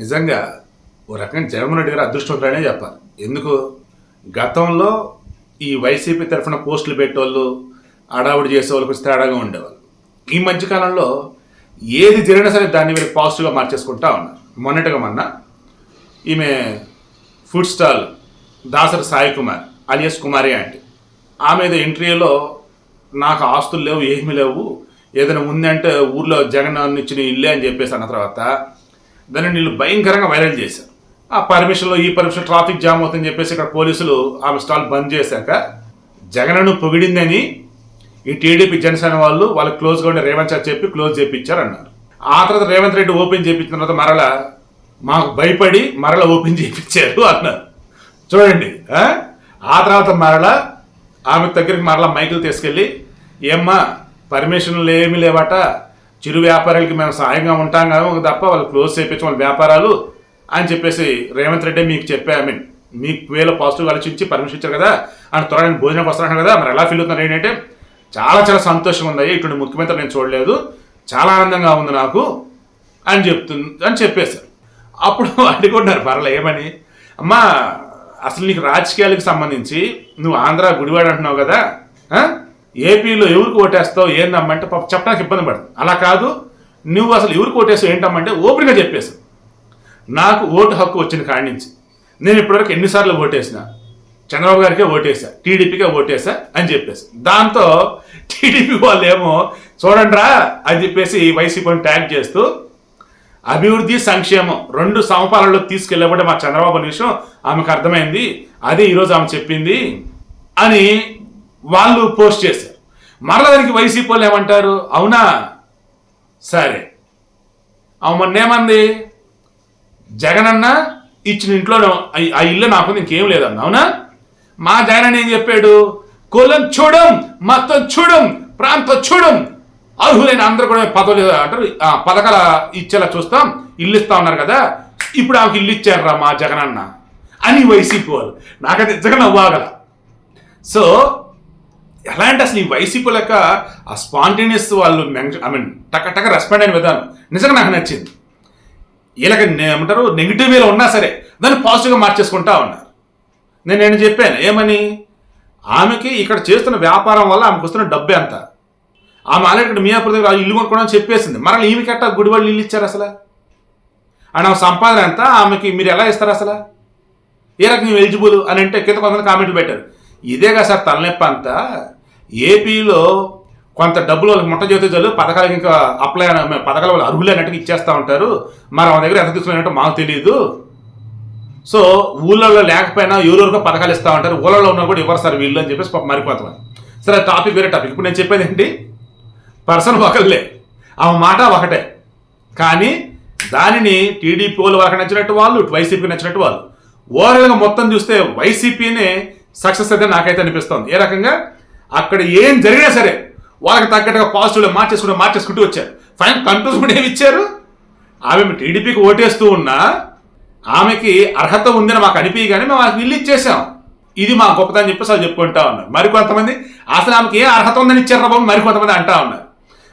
నిజంగా ఓ రకంగా జగన్మోహన్ రెడ్డి గారు అదృష్టవంతులనే చెప్పాలి. ఎందుకు? గతంలో ఈ వైసీపీ తరఫున పోస్టులు పెట్టేవాళ్ళు అడావుడి చేసేవాళ్ళు కొంచెం తేడాగా ఉండేవాళ్ళు. ఈ మధ్యకాలంలో ఏది జరిగినా సరే దాన్ని మీరు పాజిటివ్గా మార్చేసుకుంటా ఉన్నారు. మొన్నటిగా మొన్న ఈమె food stall Dasari Sai Kumar alias Kumari అంటే ఆమె ఇంటర్వ్యూలో నాకు ఆస్తులు లేవు ఏమీ లేవు ఏదైనా ఉందంటే ఊర్లో జగన్ ఇచ్చిన ఇల్లే అని చెప్పేసి అన్న తర్వాత దాన్ని వీళ్ళు భయంకరంగా వైరల్ చేశారు. ఆ పర్మిషన్లో ఈ పర్మిషన్ ట్రాఫిక్ జామ్ అవుతుందని చెప్పేసి ఇక్కడ పోలీసులు ఆమె స్టాల్ బంద్ చేశాక జగన్ను పొగిడిందని ఈ టీడీపీ జనసేన వాళ్ళు వాళ్ళకి క్లోజ్గా ఉండే రేవంత్ సార్ చెప్పి క్లోజ్ చేయించారు అన్నారు ఆ తర్వాత రేవంత్ రెడ్డి ఓపెన్ చేయించిన తర్వాత మరల మాకు భయపడి మరల ఓపెన్ చేయించారు అన్నారు. చూడండి ఆ? తర్వాత మరల ఆమె దగ్గరికి మరల మైకులు తీసుకెళ్ళి ఏమ్మా పర్మిషన్లు ఏమీ లేవట చిరు వ్యాపారాలకి మేము సాయంగా ఉంటాం కదా తప్ప వాళ్ళు క్లోజ్ చేయించు వాళ్ళ వ్యాపారాలు అని చెప్పేసి రేవంత్ రెడ్డి మీకు చెప్పా ఐ మీన్ మీకు వేలో పాజిటివ్ ఆలోచించి పర్మిషన్ ఇచ్చారు కదా అని త్వరగా భోజనం వస్తున్నాను కదా మరి ఎలా ఫీల్ అవుతున్నారు ఏంటంటే చాలా చాలా సంతోషంగా ఉంది ఇటువంటి ముఖ్యమంత్రి నేను చూడలేదు చాలా ఆనందంగా ఉంది నాకు అని చెప్తుంది అని చెప్పేశారు. అప్పుడు అడుగున్నారు పర్లే ఏమని? అమ్మా అసలు నీకు రాజకీయాలకు సంబంధించి నువ్వు ఆంధ్ర గుడివాడ అంటున్నావు కదా ఏపీలో ఎవరికి ఓటేస్తావు ఏందమ్మంటే పాప చెప్పడానికి ఇబ్బంది పడుతుంది అలా కాదు నువ్వు అసలు ఎవరికి ఓటేస్తావు ఏంటమ్మంటే ఓపెన్గా చెప్పేసి నాకు ఓటు హక్కు వచ్చిన కాడి నుంచి. నేను ఇప్పటివరకు ఎన్నిసార్లు ఓటేసినా చంద్రబాబు గారికే ఓటేసా టీడీపీకే ఓటేసా అని చెప్పేసి. దాంతో టీడీపీ వాళ్ళు ఏమో చూడండిరా అని చెప్పేసి వైసీపీని ట్యాగ్ చేస్తూ అభివృద్ధి సంక్షేమం రెండు సమపాలలో తీసుకెళ్ళబడే మా చంద్రబాబు అనే విషయం ఆమెకు అర్థమైంది అదే ఈరోజు ఆమె చెప్పింది అని వాళ్ళు పోస్ట్ చేశారు. మరలా దానికి వైసీపీ వాళ్ళు ఏమంటారు? అవునా? సరే. అవు మొన్నేమంది జగనన్న ఇచ్చిన ఇంట్లో ఆ- ఇల్లు నాకు ఇంకేం లేదన్న. అవునా? మా జగన్ ఏం చెప్పాడు? కులం చూడం మతం చూడం ప్రాంతం చూడం. అర్హులైన అందరూ కూడా పదవులు అంటారు. పథకాల ఇచ్చేలా చూస్తాం ఇల్లు ఇస్తా ఉన్నారు కదా. ఇప్పుడు ఆమెకి ఇల్లు ఇచ్చారా మా జగనన్న అని వైసీపీ వాళ్ళు. నాకైతే జగన్ అవ్వాగల సో ఎలా అంటే అసలు ఈ వైసీపీ లెక్క ఆ స్పాంటేనియస్ వాళ్ళు ఐ మీన్ టక టక రెస్పాండ్ అయిన విధానం నిజంగా నాకు నచ్చింది. వీళ్ళకి ఏమంటారు నెగిటివ్ వేలో ఉన్నా సరే దాన్ని పాజిటివ్గా మార్చేసుకుంటా ఉన్నారు. నేను నేను చెప్పాను? ఏమని? ఆమెకి ఇక్కడ చేస్తున్న వ్యాపారం వల్ల ఆమెకు వస్తున్న డబ్బే అంత. ఆమె ఆల్రెడీ ఇక్కడ మియాపూర్ దగ్గర ఇల్లు కొనుక్కోవడం చెప్పేసింది. మరలా ఈమెకి గుడి గుడివాళ్ళు ఇల్లు ఇచ్చారు అసలు? అండ్ ఆమె సంపాదన ఎంత? ఆమెకి మీరు ఎలా ఇస్తారు అసలు? ఏ రకం ఎలిజిబుల్ అని అంటే కింద కొంతమంది కామెంట్లు పెట్టారు. ఇదేగా సార్ తలనొప్పి అంతా? ఏపీలో కొంత డబ్బులు వాళ్ళకి ముట్ట జ్యోతిజాలు పథకాలకు ఇంకా అప్లై పథకాలు వాళ్ళు అర్హులు అన్నట్టుగా ఇచ్చేస్తూ ఉంటారు. మరి మన దగ్గర ఎంత తీసుకున్నట్టు మాకు తెలియదు సో ఊళ్ళల్లో లేకపోయినా ఎవరెవరికో పథకాలు ఇస్తూ ఉంటారు. ఊళ్ళలో ఉన్నా కూడా ఇవ్వరు సార్ వీళ్ళు అని చెప్పేసి పాపం సరే టాపిక్ వేరే టాపిక్ ఇప్పుడు నేను చెప్పేది ఏంటి? పర్సన్ ఒకళ్ళే. ఆమె మాట ఒకటే. కానీ దానిని టీడీపీ వాళ్ళు వాళ్ళకి నచ్చినట్టు వాళ్ళు వైసీపీ నచ్చినట్టు వాళ్ళు. ఓవరాల్గా మొత్తం చూస్తే వైసీపీనే సక్సెస్ అయితే నాకైతే అనిపిస్తోంది. ఏ రకంగా? అక్కడ ఏం జరిగినా సరే వాళ్ళకి తగ్గట్టుగా పాజిటివ్లో మార్చేసుకుంటూ మార్చేసుకుంటూ వచ్చారు. ఫైన్ కంక్లూజన్ కూడా ఏమి ఇచ్చారు? ఆమె టీడీపీకి ఓటేస్తూ ఉన్నా ఆమెకి అర్హత ఉందని మాకు అనిపించగానే మేము ఆమెకు ఇల్లు ఇచ్చేసాం ఇది మా గొప్పతనం చెప్పి అసలు చెప్పుకుంటా ఉన్నారు. మరికొంతమంది అసలు ఆమెకి ఏ అర్హత ఉందని ఇచ్చారు బాబు? మరికొంతమంది అంటా ఉన్నారు.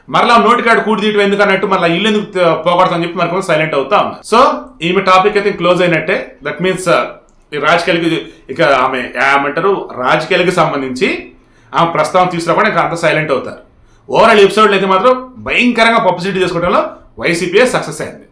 మరలా నోటికాడు కూడి తీయటం ఎందుకు అన్నట్టు మళ్ళీ ఇల్లు ఎందుకు పోగొడతామని చెప్పి మరికొంత సైలెంట్ అవుతా ఉన్నారు. సో ఈమె టాపిక్ అయితే క్లోజ్ అయినట్టే. దట్ మీన్స్ ఈ రాజకీయాలకి ఇక ఆమె ఏమంటారు? రాజకీయాలకి సంబంధించి ఆమె ప్రస్తావన తీసుకురాకుండా ఇంకా అంత సైలెంట్ అవుతారు. ఓవరాల్ ఎపిసోడ్లు అయితే మాత్రం భయంకరంగా పబ్లిసిటీ చేసుకోవడంలో వైసీపీఏ సక్సెస్ అయింది.